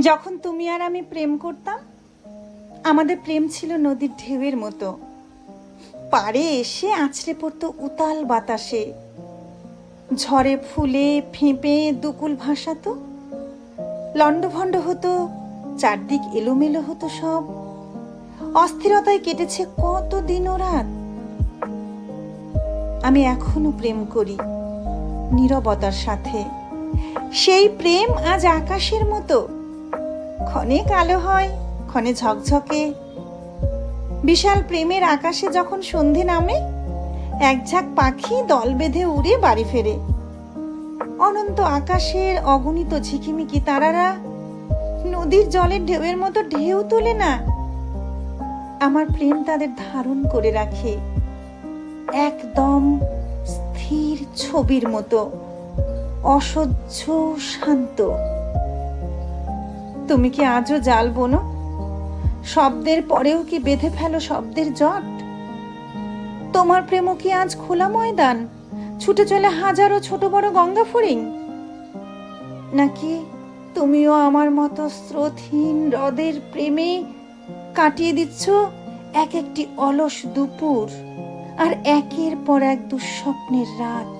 যখন তুমি আর আমি প্রেম করতাম, আমাদের প্রেম ছিল নদীর ঢেউয়ের মতো। পাড়ে এসে আছড়ে পড়তো উতাল বাতাসে। ঝড়ে ফুলে ফেঁপে দুকুল ভাসাতো। লণ্ডভণ্ড হতো, চারদিক এলোমেলো হতো সব। অস্থিরতায় কেটেছে কত দিন রাত। আমি এখনও প্রেম করি নীরবতার সাথে। সেই প্রেম আজ আকাশের মতো। ক্ষণে কালো হয়, ক্ষণে ঝকঝকে। বিশাল প্রেমের আকাশে যখন সন্ধে নামে, এক ঝাঁক পাখি দল বেঁধে উড়ে বাড়ি ফেরে। অনন্ত আকাশের অগণিত ঝিকিমিকি তারারা নদীর জলের ঢেউয়ের মতো ঢেউ তোলে না। আমার প্রেম তাদের ধারণ করে রাখে। একদম স্থির ছবির মতো, অসহ্য শান্ত। তুমি কি আজও জাল বোনো? শব্দের পরেও কি বেঁধে ফেলো শব্দের জট? তোমার প্রেমও কি আজ খোলা ময়দান? ছুটে চলে হাজারো ছোট বড় গঙ্গা ফড়িং নাকি তুমিও আমার মতো স্রোতহীন হ্রদের প্রেমে কাটিয়ে দিচ্ছ এক একটি অলস দুপুর আর একের পর এক দুঃস্বপ্নের রাত?